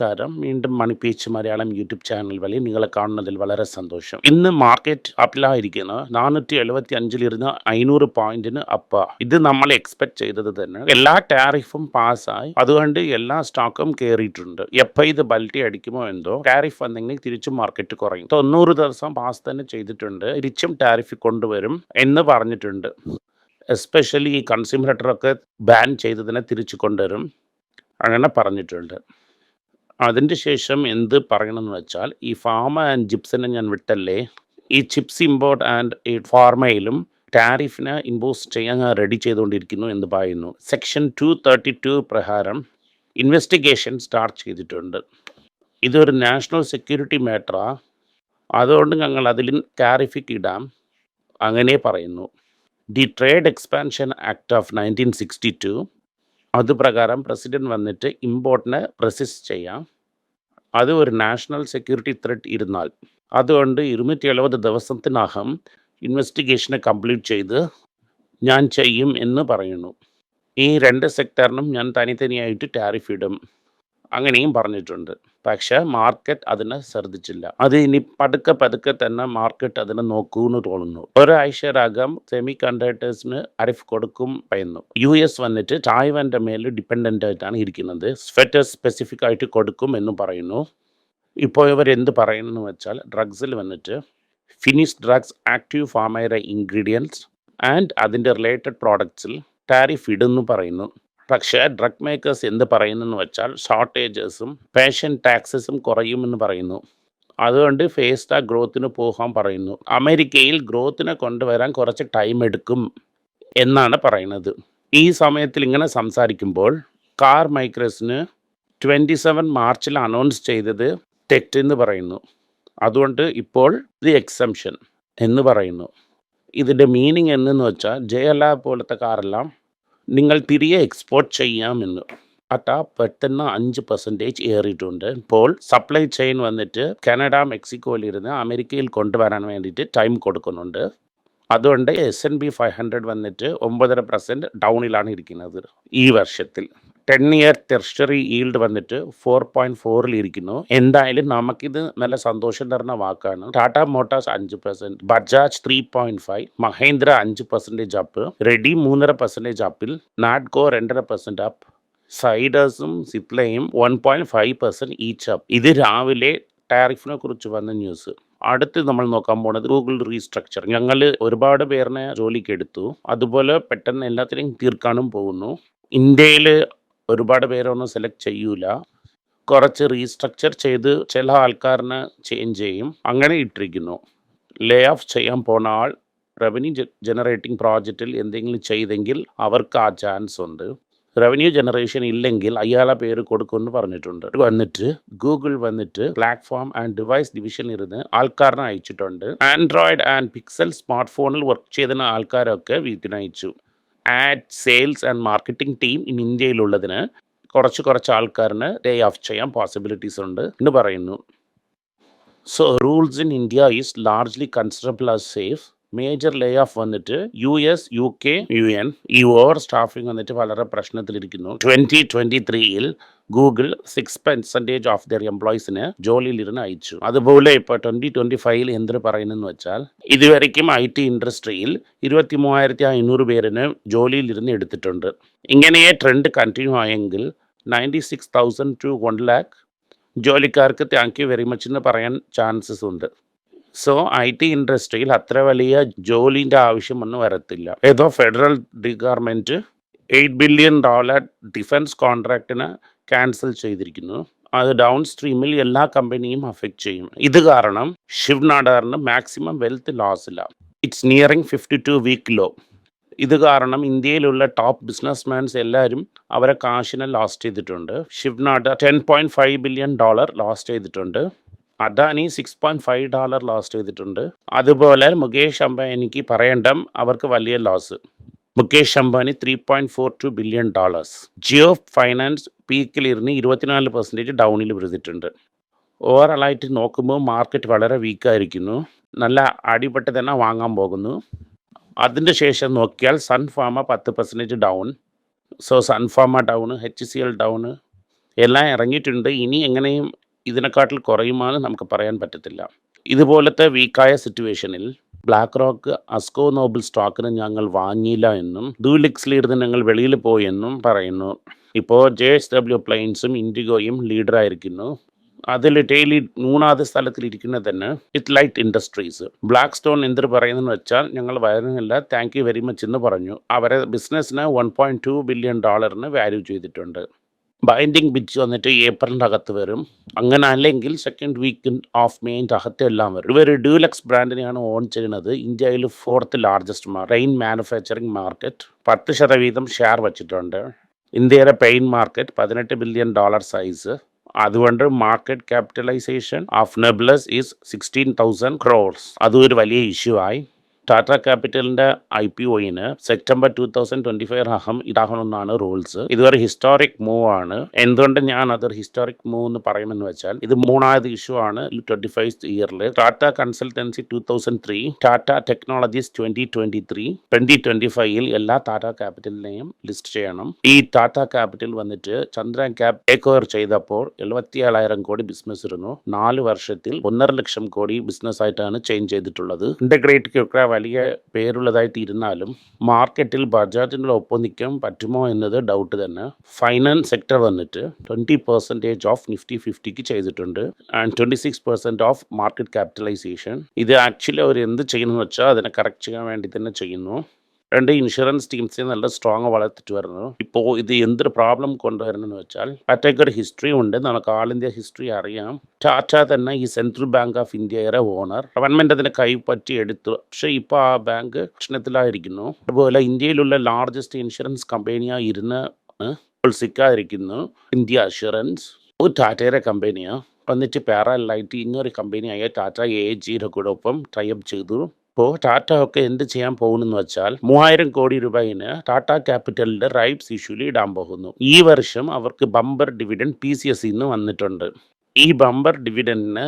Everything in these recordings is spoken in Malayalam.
നമസ്കാരം. വീണ്ടും money peach Malayalam YouTube channel വഴി നിങ്ങളെ കാണുന്നതിൽ വളരെ സന്തോഷം. ഇന്ന് മാർക്കറ്റ് അപ്പിലായിരിക്കുന്നത് നാനൂറ്റി എഴുപത്തി അഞ്ചിലിരുന്ന് അഞ്ഞൂറ് പോയിന്റിന് അപ്പ ഇത് നമ്മൾ എക്സ്പെക്ട് ചെയ്തത് തന്നെ എല്ലാ ടാരിഫും പാസ്സായി അതുകൊണ്ട് എല്ലാ സ്റ്റോക്കും കയറിയിട്ടുണ്ട് എപ്പോൾ ഇത് ബൾട്ടി അടിക്കുമോ എന്തോ ടാരിഫ് വന്നെങ്കിൽ തിരിച്ചും മാർക്കറ്റ് കുറയും. തൊണ്ണൂറ് ദിവസം പാസ് തന്നെ ചെയ്തിട്ടുണ്ട്. തിരിച്ചും ടാരിഫ് കൊണ്ടുവരും എന്ന് പറഞ്ഞിട്ടുണ്ട്. എസ്പെഷ്യലി ഈ കൺസ്യൂമർ ലെറ്ററൊക്കെ ബാൻ ചെയ്തതിനെ തിരിച്ചു കൊണ്ടുവരും. അങ്ങനെ പറഞ്ഞിട്ടുണ്ട്. അതിന്റെ ശേഷം എന്ത് പറയണമെന്ന് വെച്ചാൽ ഈ ഫാമ ആൻഡ് ജിപ്സിനെ ഞാൻ വിട്ടല്ലേ ഈ ചിപ്സ് ഇമ്പോർട്ട് ആൻഡ് ഈ ഫാർമയിലും ടാരിഫിനെ ഇമ്പോസ് ചെയ്യാൻ റെഡി ചെയ്തുകൊണ്ടിരിക്കുന്നു എന്ന് പറയുന്നു. സെക്ഷൻ ടു തേർട്ടി ടു പ്രകാരം ഇൻവെസ്റ്റിഗേഷൻ സ്റ്റാർട്ട് ചെയ്തിട്ടുണ്ട്. ഇതൊരു നാഷണൽ സെക്യൂരിറ്റി മാറ്ററാ അതുകൊണ്ട് ഞങ്ങൾ അതിൽ ടാരിഫിക്ക് ഇടാം. അങ്ങനെ പറയുന്നു. The trade expansion act of nineteen sixty two അത് പ്രകാരം പ്രസിഡന്റ് വന്നിട്ട് ഇമ്പോർട്ടിനെ പ്രസിസ് ചെയ്യാം. അത് ഒരു നാഷണൽ സെക്യൂരിറ്റി ത്രെറ്റ് ഇരുന്നാൽ. അതുകൊണ്ട് ഇരുന്നൂറ്റി എഴുപത് ദിവസത്തിനകം ഇൻവെസ്റ്റിഗേഷനെ കംപ്ലീറ്റ് ചെയ്ത് ഞാൻ ചെയ്യും എന്ന് പറയുന്നു. ഈ രണ്ട് സെക്ടറിനും ഞാൻ തനിത്തനിയായിട്ട് ടാരിഫ് ഇടും. അങ്ങനെയും പറഞ്ഞിട്ടുണ്ട്. പക്ഷെ മാർക്കറ്റ് അതിനെ ശ്രദ്ധിച്ചില്ല. അത് ഇനി പതുക്കെ പതുക്കെ തന്നെ മാർക്കറ്റ് അതിനെ നോക്കൂന്ന് തോന്നുന്നു. ഒരാഴ്ചരാകം സെമി കണ്ടക്ടേഴ്സിന് അരിഫ് കൊടുക്കും പറയുന്നു യു എസ് വന്നിട്ട് തായ്വാന്റെ മേലെ ഡിപ്പെൻഡന്റ് ആയിട്ടാണ് ഇരിക്കുന്നത്. സ്വെറ്റർ സ്പെസിഫിക് ആയിട്ട് കൊടുക്കും എന്ന് പറയുന്നു. ഇപ്പോൾ ഇവർ എന്ത് പറയുന്നു വെച്ചാൽ ഡ്രഗ്സിൽ വന്നിട്ട് ഫിനിഷ് ഡ്രഗ്സ് ആക്റ്റീവ് ഫാമയുടെ ഇൻഗ്രീഡിയൻസ് ആൻഡ് അതിന്റെ റിലേറ്റഡ് പ്രോഡക്ട്സിൽ ടാരിഫ് ഇടുന്നു പറയുന്നു. പക്ഷേ ഡ്രഗ് മേക്കേഴ്സ് എന്ത് പറയുന്നെന്ന് വെച്ചാൽ ഷോർട്ടേജസും പേഷ്യൻ ടാക്സസും കുറയുമെന്ന് പറയുന്നു. അതുകൊണ്ട് ഫേസ്ഡ ഗ്രോത്തിന് പോകാൻ പറയുന്നു. അമേരിക്കയിൽ ഗ്രോത്തിനെ കൊണ്ടുവരാൻ കുറച്ച് ടൈം എടുക്കും എന്നാണ് പറയുന്നത്. ഈ സമയത്തിൽ ഇങ്ങനെ സംസാരിക്കുമ്പോൾ കാർ മൈക്രസിന് ട്വന്റി സെവൻ മാർച്ചിൽ അനൗൺസ് ചെയ്തത് തെറ്റെന്ന് പറയുന്നു. അതുകൊണ്ട് ഇപ്പോൾ ഇത് എക്സംഷൻ എന്ന് പറയുന്നു. ഇതിന്റെ മീനിങ് എന്നെന്ന് വെച്ചാൽ ജയല പോലത്തെ കാറെല്ലാം നിങ്ങൾ തിരികെ എക്സ്പോർട്ട് ചെയ്യാമെന്ന് അട്ട പെട്ടെന്ന് അഞ്ച് പെർസെന്റേജ് ഏറിയിട്ടുണ്ട്. ഇപ്പോൾ സപ്ലൈ ചെയിൻ വന്നിട്ട് കാനഡ മെക്സിക്കോയിലിരുന്ന് അമേരിക്കയിൽ കൊണ്ടുവരാൻ വേണ്ടിയിട്ട് ടൈം കൊടുക്കുന്നുണ്ട്. അതുകൊണ്ട് S and P five hundred വന്നിട്ട് ഒമ്പതര പെർസെന്റ് ഡൗണിലാണ് ഇരിക്കുന്നത് ഈ വർഷത്തിൽ. ടെൻ ഇയർ ടെർഷറി ഈൽഡ് വന്നിട്ട് ഫോർ പോയിന്റ് ഫോറിൽ ഇരിക്കുന്നു. എന്തായാലും നമുക്കിത് നല്ല സന്തോഷം തരുന്ന വാക്കാണ്. ടാറ്റ മോട്ടോഴ്സ് അഞ്ച് percent Bajaj three point five Mahindra അഞ്ച് പെർസെന്റേജ് അപ്പ് റെഡി മൂന്നര പെർസെന്റേജ് അപ്പിൽ നാഡ്കോ രണ്ടര പെർസെന്റ് അപ്പ് സൈഡേഴ്സും സിപ്ലയും one point five percent each up ഇത് രാവിലെ ടാരിഫിനെ കുറിച്ച് വന്ന ന്യൂസ് അടുത്ത് നമ്മൾ നോക്കാൻ പോണത് ഗൂഗിൾ റീസ്ട്രക്ചർ ഞങ്ങൾ ഒരുപാട് പേരിനെ ജോലിക്ക് എടുത്തു അതുപോലെ പെട്ടെന്ന് എല്ലാത്തിനെയും തീർക്കാനും പോകുന്നു. ഇന്ത്യയിൽ ഒരുപാട് പേരൊന്നും സെലക്ട് ചെയ്യൂല. കുറച്ച് റീസ്ട്രക്ചർ ചെയ്ത് ചില ആൾക്കാരനെ ചേഞ്ച് ചെയ്യും. അങ്ങനെ ഇട്ടിരിക്കുന്നു. ലേ ഓഫ് ചെയ്യാൻ പോണ ആൾ റവന്യൂ ജനറേറ്റിംഗ് പ്രോജക്റ്റിൽ എന്തെങ്കിലും ചെയ്തെങ്കിൽ അവർക്ക് ആ ചാൻസ് ഉണ്ട്. റവന്യൂ ജനറേഷൻ ഇല്ലെങ്കിൽ അയാളെ പേര് കൊടുക്കുമെന്ന് പറഞ്ഞിട്ടുണ്ട്. വന്നിട്ട് ഗൂഗിൾ വന്നിട്ട് പ്ലാറ്റ്ഫോം ആൻഡ് ഡിവൈസ് ഡിവിഷൻ ഇരുന്ന് ആൾക്കാരനെ അയച്ചിട്ടുണ്ട്. ആൻഡ്രോയിഡ് ആൻഡ് പിക്സൽ സ്മാർട്ട് ഫോണിൽ വർക്ക് ചെയ്തിരുന്ന ആൾക്കാരൊക്കെ വീട്ടിന് അയച്ചു ad sales and marketing team in ഇന്ത്യയിലുള്ളതിന് കുറച്ച് കുറച്ച് ആൾക്കാരിന് ഡേ ഓഫ് ചെയ്യാൻ പോസിബിലിറ്റീസ് ഉണ്ട് എന്ന് പറയുന്നു. So rules in India is largely considerable as safe major lay off വന്നിട്ട് U S U K U N ഈ ഓവർ സ്റ്റാഫിംഗ് വന്നിട്ട് വളരെ പ്രശ്നത്തിലിരിക്കുന്നു. ട്വന്റി ട്വന്റി ത്രീയിൽ Google six percentage of their എംപ്ലോയീസിന് ജോലിയിലിരുന്ന് അയച്ചു. അതുപോലെ ഇപ്പോൾ ട്വന്റി ട്വന്റി ഫൈവിൽ എന്ത് പറയുന്നെന്ന് വെച്ചാൽ ഇതുവരയ്ക്കും ഐ ടി ഇൻഡസ്ട്രിയിൽ ഇരുപത്തി മൂവായിരത്തി അഞ്ഞൂറ് പേരിന് ജോലിയിലിരുന്ന് എടുത്തിട്ടുണ്ട്. ഇങ്ങനെയേ ട്രെൻഡ് കണ്ടിന്യൂ ആയെങ്കിൽ ninety six thousand to one lakh ജോലിക്കാർക്ക് താങ്ക് യു വെരി മച്ച് എന്ന് പറയാൻ ചാൻസസ് ഉണ്ട്. സോ ഐ ടി ഇൻഡസ്ട്രിയിൽ അത്ര വലിയ ജോലിന്റെ ആവശ്യമൊന്നും വരത്തില്ല. ഏതോ federal department eight billion dollar defence കോൺട്രാക്റ്റിന് cancel ചെയ്തിരിക്കുന്നു. അത് ഡൗൺ സ്ട്രീമിൽ എല്ലാ കമ്പനിയും അഫക്റ്റ് ചെയ്യും. ഇത് കാരണം ഷിവ് നാടാറിന് മാക്സിമം വെൽത്ത് ലോസ് ഇല്ല. It's nearing fifty two week low ഇത് കാരണം ഇന്ത്യയിലുള്ള ടോപ്പ് ബിസിനസ്മാൻസ് എല്ലാവരും അവരെ കാശിനെ ലോസ്റ്റ് ചെയ്തിട്ടുണ്ട്. Shiv Nadar ten point five billion dollar lost ചെയ്തിട്ടുണ്ട്. Adani six point five dollar loss ചെയ്തിട്ടുണ്ട്. അതുപോലെ മുകേഷ് അംബാനിക്ക് പറയേണ്ട അവർക്ക് വലിയ loss Mukesh Ambani three point four two billion dollars Jio finance പീക്കിലിരുന്ന് ഇരുപത്തിനാല് പെർസെന്റേജ് ഡൗണിൽ വിഴുന്നിട്ടുണ്ട് ഓവറോളായിട്ട് നോക്കുമ്പോൾ മാർക്കറ്റ് വളരെ വീക്കായിരിക്കുന്നു നല്ല അടിപെട്ട് തന്നെ വാങ്ങാൻ പോകുന്നു. അതിന്റെ ശേഷം നോക്കിയാൽ സൺഫാമ പത്ത് percentage down so Sun Pharma down H C L down എല്ലാം ഇറങ്ങിയിട്ടുണ്ട്. ഇനി എങ്ങനെയും ഇതിനെക്കാട്ടിൽ കുറയുമെന്ന് നമുക്ക് പറയാൻ പറ്റത്തില്ല. ഇതുപോലത്തെ വീക്കായ സിറ്റുവേഷനിൽ ബ്ലാക്ക് റോക്ക് അസ്കോ നോബിൾ സ്റ്റോക്കിന് ഞങ്ങൾ വാങ്ങിയില്ല എന്നും ഡൂലിക്സിലിരുന്ന് ഞങ്ങൾ വെളിയിൽ പോയെന്നും പറയുന്നു. ഇപ്പോൾ ജെ എസ് ഡബ്ല്യു പ്ലെയിൻസും ഇൻഡിഗോയും ലീഡറായിരിക്കുന്നു. അതിൽ ഡെയിലി മൂന്നാമത് സ്ഥലത്തിൽ ഇരിക്കുന്നത് തന്നെ ഇറ്റ് ലൈറ്റ് ഇൻഡസ്ട്രീസ്. ബ്ലാക്ക് സ്റ്റോൺ എന്ത് പറയുന്നതെന്ന് വെച്ചാൽ ഞങ്ങൾ വരുന്നില്ല താങ്ക് യു വെരി മച്ച് എന്ന് പറഞ്ഞു. അവരെ ബിസിനസ്സിന് വൺ പോയിന്റ് ടു ബില്യൺ ഡോളറിന് വാല്യൂ ചെയ്തിട്ടുണ്ട്. ബൈൻഡിങ് ബിച്ച് വന്നിട്ട് ഏപ്രിലിന്റെ അകത്ത് വരും. അങ്ങനെ അല്ലെങ്കിൽ സെക്കൻഡ് വീക്ക് ഓഫ് മെയിന്റെ അകത്ത് എല്ലാം വരും. ഇവർ ഡ്യൂലക്സ് ബ്രാൻഡിനെയാണ് ഓൺ ചെയ്യുന്നത്. ഇന്ത്യയിൽ fourth largest rain manufacturing market പത്ത് ശതവീതം ഷെയർ വച്ചിട്ടുണ്ട്. ഇന്ത്യയുടെ പെയിൻ മാർക്കറ്റ് പതിനെട്ട് ബില്യൺ ഡോളർ സൈസ് അതുകൊണ്ട് മാർക്കറ്റ് ക്യാപിറ്റലൈസേഷൻ ഓഫ് നെബ്ലസ് ഈസ് സിക്സ്റ്റീൻ തൗസൻഡ് ക്രോർസ് അതും ഒരു വലിയ ഇഷ്യൂ ആയി. ടാറ്റ ക്യാപിറ്റലിന്റെ I P ഒയിന് September two thousand twenty five അഹം ഇതാകണമെന്നാണ് റൂൾസ് ഇതൊരു ഹിസ്റ്റോറിക് മൂവ് ആണ്. എന്തുകൊണ്ട് ഞാൻ അതൊരു ഹിസ്റ്റോറിക് മൂവ് എന്ന് പറയുമെന്ന് വെച്ചാൽ ഇത് മൂന്നാമത് ഇഷ്യൂ ആണ് ട്വന്റി ഫൈവ് ഇയറിൽ Tata consultancy two thousand three Tata technologies twenty twenty three twenty twenty ഫൈവിൽ എല്ലാ ടാറ്റ ക്യാപിറ്റലിനെയും ലിസ്റ്റ് ചെയ്യണം. ഈ ടാറ്റ ക്യാപിറ്റൽ വന്നിട്ട് ചന്ദ്രൻ ക്യാപ് ടേക്ക് ഓവർ ചെയ്തപ്പോൾ എഴുപത്തി ഏഴായിരം കോടി ബിസിനസ് ഇരുന്നു. നാല് വർഷത്തിൽ ഒന്നര ലക്ഷം കോടി ബിസിനസ് ആയിട്ടാണ് ചേഞ്ച് ചെയ്തിട്ടുള്ളത്. ഇന്റഗ്രേറ്റ് വലിയ പേരുള്ളതായിട്ട് ഇരുന്നാലും മാർക്കറ്റിൽ ബജാജിന്റെ ഒപ്പം നിൽക്കാൻ പറ്റുമോ എന്നത് ഡൗട്ട് തന്നെ. ഫൈനാൻസ് സെക്ടർ വന്നിട്ട് ട്വന്റി പെർസെന്റേജ് ഓഫ് നിഫ്റ്റി ഫിഫ്റ്റിക്ക് ചെയ്തിട്ടുണ്ട് and twenty six percent of market capitalization ഇത് ആക്ച്വലി അവർ എന്ത് ചെയ്യുന്നു വെച്ചാൽ അതിനെ കറക്റ്റ് ചെയ്യാൻ വേണ്ടി തന്നെ ചെയ്യുന്നു. രണ്ട് ഇൻഷുറൻസ് ടീംസിനെ നല്ല സ്ട്രോങ് വളർത്തിട്ട് വരുന്നു. ഇപ്പോൾ ഇത് എന്തൊരു പ്രോബ്ലം കൊണ്ടുവരണമെന്ന് വെച്ചാൽ ടാറ്റയ്ക്ക് ഒരു ഹിസ്റ്ററി ഉണ്ട്. നമുക്ക് ആൾ ഇന്ത്യ ഹിസ്റ്ററി അറിയാം. ടാറ്റ തന്നെ ഈ സെൻട്രൽ ബാങ്ക് ഓഫ് ഇന്ത്യയുടെ ഓണർ ഗവൺമെന്റ് അതിനെ കൈപ്പറ്റി എടുത്തു. പക്ഷേ ഇപ്പോൾ ആ ബാങ്ക് പ്രശ്നത്തിലായിരിക്കുന്നു. അതുപോലെ ഇന്ത്യയിലുള്ള ലാർജസ്റ്റ് ഇൻഷുറൻസ് കമ്പനിയായി ഇരുന്ന് ഇപ്പോൾ സിക്കാതിരിക്കുന്നു ഇന്ത്യ അഷുറൻസ് ഒരു ടാറ്റയുടെ കമ്പനിയാണ് വന്നിട്ട് പാരലായിട്ട് ഇന്നൊരു കമ്പനിയായ ടാറ്റ എ ജിയുടെ കൂടെ ഒപ്പം ടൈപ്പ് ചെയ്തു. ഇപ്പോൾ ടാറ്റ ഒക്കെ എന്ത് ചെയ്യാൻ പോകുന്നെന്ന് വെച്ചാൽ മൂവായിരം കോടി രൂപയിന് ടാറ്റ ക്യാപിറ്റലിന്റെ റൈറ്റ്സ് ഇഷ്യൂലി ഇടാൻ പോകുന്നു. ഈ വർഷം അവർക്ക് bumper dividend P C S നിന്ന് വന്നിട്ടുണ്ട്. ഈ ബമ്പർ ഡിവിഡന്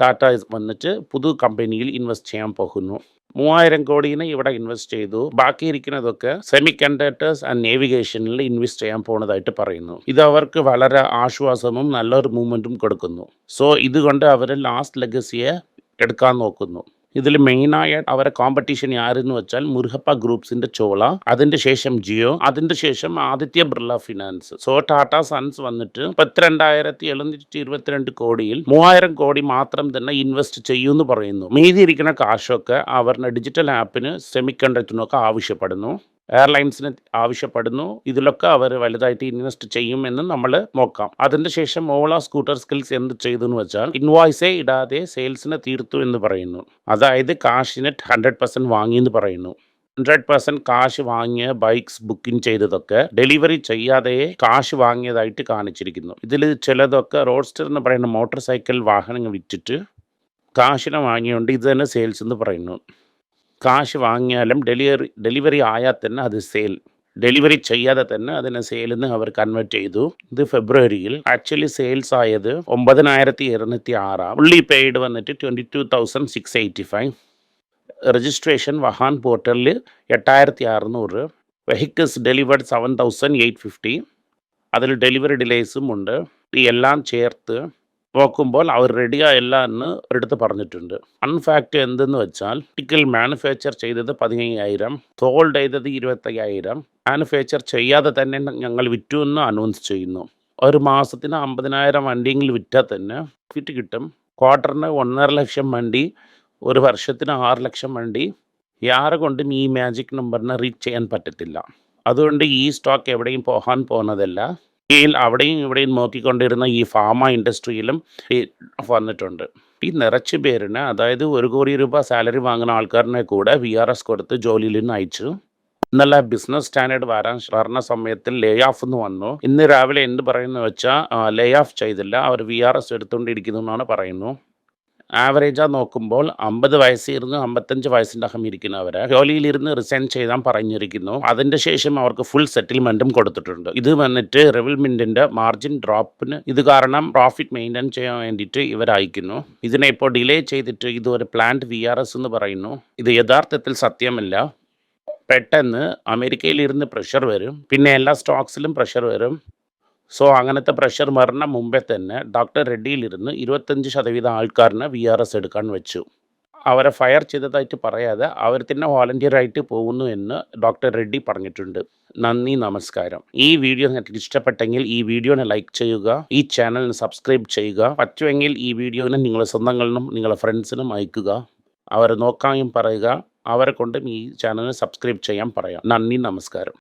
ടാറ്റ വന്നിട്ട് പുതു കമ്പനിയിൽ ഇൻവെസ്റ്റ് ചെയ്യാൻ പോകുന്നു. മൂവായിരം കോടിനെ ഇവിടെ ഇൻവെസ്റ്റ് ചെയ്തു. ബാക്കി ഇരിക്കുന്നതൊക്കെ സെമി കണ്ടക്ടേഴ്സ് ആൻഡ് നേവിഗേഷനിൽ ഇൻവെസ്റ്റ് ചെയ്യാൻ പോകുന്നതായിട്ട് പറയുന്നു. ഇത് അവർക്ക് വളരെ ആശ്വാസവും നല്ലൊരു മൂവ്മെന്റും കൊടുക്കുന്നു. സോ ഇതുകൊണ്ട് അവർ ലാസ്റ്റ് ലെഗസിയെ എടുക്കാൻ നോക്കുന്നു. ഇതിൽ മെയിനായ അവരെ കോമ്പറ്റീഷൻ ആരെന്ന് വെച്ചാൽ മുരുഹപ്പ ഗ്രൂപ്പ്സിന്റെ ചോള അതിന്റെ ശേഷം ജിയോ അതിന്റെ ശേഷം Aditya Birla finance so Tata Sons വന്നിട്ട് പത്തിരണ്ടായിരത്തി എഴുന്നൂറ്റി ഇരുപത്തിരണ്ട് കോടിയിൽ മൂവായിരം കോടി മാത്രം തന്നെ ഇൻവെസ്റ്റ് ചെയ്യൂ എന്ന് പറയുന്നു. മീതിയിരിക്കുന്ന കാശൊക്കെ അവരുടെ ഡിജിറ്റൽ ആപ്പിന് സെമി കണ്ടക്ടറിനൊക്കെ ആവശ്യപ്പെടുന്നു. എയർലൈൻസിന് ആവശ്യപ്പെടുന്നു. ഇതിലൊക്കെ അവർ വലുതായിട്ട് ഇൻവെസ്റ്റ് ചെയ്യുമെന്ന് നമ്മൾ നോക്കാം. അതിന്റെ ശേഷം ഓള സ്കൂട്ടർ സ്കിൽസ് എന്ത് ചെയ്തു എന്ന് വെച്ചാൽ ഇൻവോയ്സേ ഇടാതെ സെയിൽസിനെ തീർത്തു എന്ന് പറയുന്നു. അതായത് കാശിന് ഹൺഡ്രഡ് പെർസെന്റ് വാങ്ങി എന്ന് പറയുന്നു. ഹൺഡ്രഡ് പെർസെന്റ് കാശ് വാങ്ങിയ ബൈക്സ് ബുക്കിംഗ് ചെയ്തതൊക്കെ ഡെലിവറി ചെയ്യാതെ കാശ് വാങ്ങിയതായിട്ട് കാണിച്ചിരിക്കുന്നു. ഇതിൽ ചിലതൊക്കെ റോഡ്സ്റ്റർ എന്ന് പറയുന്ന മോട്ടോർ സൈക്കിൾ വാഹനങ്ങൾ വിറ്റിട്ട് കാശിനെ വാങ്ങിയുകൊണ്ട് ഇത് തന്നെ സെയിൽസ് എന്ന് പറയുന്നു. കാശ് വാങ്ങിയാലും ഡെലിവറി ഡെലിവറി ആയാൽ തന്നെ അത് സെയിൽ. ഡെലിവറി ചെയ്യാതെ തന്നെ അതിനെ സെയിൽ അവർ കൺവേർട്ട് ചെയ്തു. ഇത് ഫെബ്രുവരിയിൽ. ആക്ച്വലി സെയിൽസ് ആയത് ഒമ്പതിനായിരത്തി ഇരുന്നൂറ്റി ആറാം ഉള്ളി പെയ്ഡ് വന്നിട്ട് twenty two thousand six eighty five. Registration Vahan പോർട്ടലിൽ എട്ടായിരത്തി അറുന്നൂറ് vehicles delivered seven thousand eight fifty അതിൽ ഡെലിവറി ഡിലേസും ഉണ്ട്. ഈ എല്ലാം ചേർത്ത് നോക്കുമ്പോൾ അവർ റെഡിയായില്ല എന്ന് ഒരിടത്ത് പറഞ്ഞിട്ടുണ്ട്. അൺഫാക്ട് എന്തെന്ന് വെച്ചാൽ ടിക്കൽ മാനുഫാക്ചർ ചെയ്തത് പതിനയ്യായിരം സോൾഡ് ചെയ്തത് ഇരുപത്തയ്യായിരം മാനുഫാക്ചർ ചെയ്യാതെ തന്നെ ഞങ്ങൾ വിറ്റു എന്ന് അനൗൺസ് ചെയ്യുന്നു. ഒരു മാസത്തിന് അമ്പതിനായിരം വണ്ടിയെങ്കിലും വിറ്റാൽ തന്നെ വിറ്റ് കിട്ടും. ക്വാർട്ടറിന് ഒന്നര ലക്ഷം വണ്ടി ഒരു വർഷത്തിന് ആറ് ലക്ഷം വണ്ടി യാരെ കൊണ്ടും ഈ മാജിക് നമ്പറിനെ റീച്ച് ചെയ്യാൻ പറ്റത്തില്ല. അതുകൊണ്ട് ഈ സ്റ്റോക്ക് എവിടെയും പോകാൻ പോകുന്നതല്ല. ഇന്ത്യയിൽ അവിടെയും ഇവിടെയും നോക്കിക്കൊണ്ടിരുന്ന ഈ ഫാമ ഇൻഡസ്ട്രിയിലും വന്നിട്ടുണ്ട്. ഈ നിറച്ച് പേരിന് അതായത് ഒരു കോടി രൂപ സാലറി വാങ്ങുന്ന ആൾക്കാരനെ കൂടെ വി ആർ എസ് കൊടുത്ത് ജോലിയിൽ നിന്ന് അയച്ചു. ഇന്നലെ ബിസിനസ് സ്റ്റാൻഡേർഡ് വരാൻ വരണ സമയത്തിൽ ലേ ഓഫ് എന്ന് വന്നു. ഇന്ന് രാവിലെ എന്ത് പറയുന്നു വെച്ചാൽ ലേ ഓഫ് ചെയ്തില്ല. അവർ വി ആർ എസ് എടുത്തുകൊണ്ടിരിക്കുന്നു എന്നാണ് പറയുന്നു. ആവറേജാக നോക്കുമ്പോൾ അമ്പത് വയസ്സിരുന്ന് അമ്പത്തഞ്ച് വയസ്സിന്റെ അകം ഇരിക്കുന്നവരെ ജോലിയിലിരുന്ന് റിസൈൻ ചെയ്താൽ പറഞ്ഞിരിക്കുന്നു. അതിന്റെ ശേഷം അവർക്ക് ഫുൾ സെറ്റിൽമെന്റും കൊടുത്തിട്ടുണ്ട്. ഇത് വന്നിട്ട് റെവൽമെന്റിന്റെ മാർജിൻ ഡ്രോപ്പിന് ഇത് കാരണം പ്രോഫിറ്റ് മെയിന്റെയിൻ ചെയ്യാൻ വേണ്ടിയിട്ട് ഇവർ അയക്കുന്നു. ഇതിനെ ഇപ്പോൾ ഡിലേ ചെയ്തിട്ട് ഇത് ഒരു പ്ലാന്റ് വി ആർ എസ് എന്ന് പറയുന്നു. ഇത് യഥാർത്ഥത്തിൽ സത്യമല്ല. പെട്ടെന്ന് അമേരിക്കയിലിരുന്ന് പ്രഷർ വരും. പിന്നെ എല്ലാ സ്റ്റോക്സിലും പ്രഷർ വരും. സോ അങ്ങനത്തെ പ്രഷർ മരണ മുമ്പേ തന്നെ ഡോക്ടർ റെഡ്ഡിയിലിരുന്ന് ഇരുപത്തഞ്ച് ശതവീതം ആൾക്കാരനെ വി ആർ എസ് എടുക്കാൻ വെച്ചു. അവരെ ഫയർ ചെയ്തതായിട്ട് പറയാതെ അവർ തന്നെ വോളണ്ടിയറായിട്ട് പോകുന്നു എന്ന് ഡോക്ടർ റെഡ്ഡി പറഞ്ഞിട്ടുണ്ട്. നന്ദി നമസ്കാരം. ഈ വീഡിയോ നിങ്ങൾക്ക് ഇഷ്ടപ്പെട്ടെങ്കിൽ ഈ വീഡിയോനെ ലൈക്ക് ചെയ്യുക ഈ ചാനലിന് സബ്സ്ക്രൈബ് ചെയ്യുക. പറ്റുമെങ്കിൽ ഈ വീഡിയോനെ നിങ്ങളുടെ സ്വന്തങ്ങളിലും നിങ്ങളുടെ ഫ്രണ്ട്സിനും അയക്കുക. അവരെ നോക്കാനും പറയുക. അവരെ കൊണ്ടും ഈ ചാനലിന് സബ്സ്ക്രൈബ് ചെയ്യാൻ പറയാം. നന്ദി നമസ്കാരം.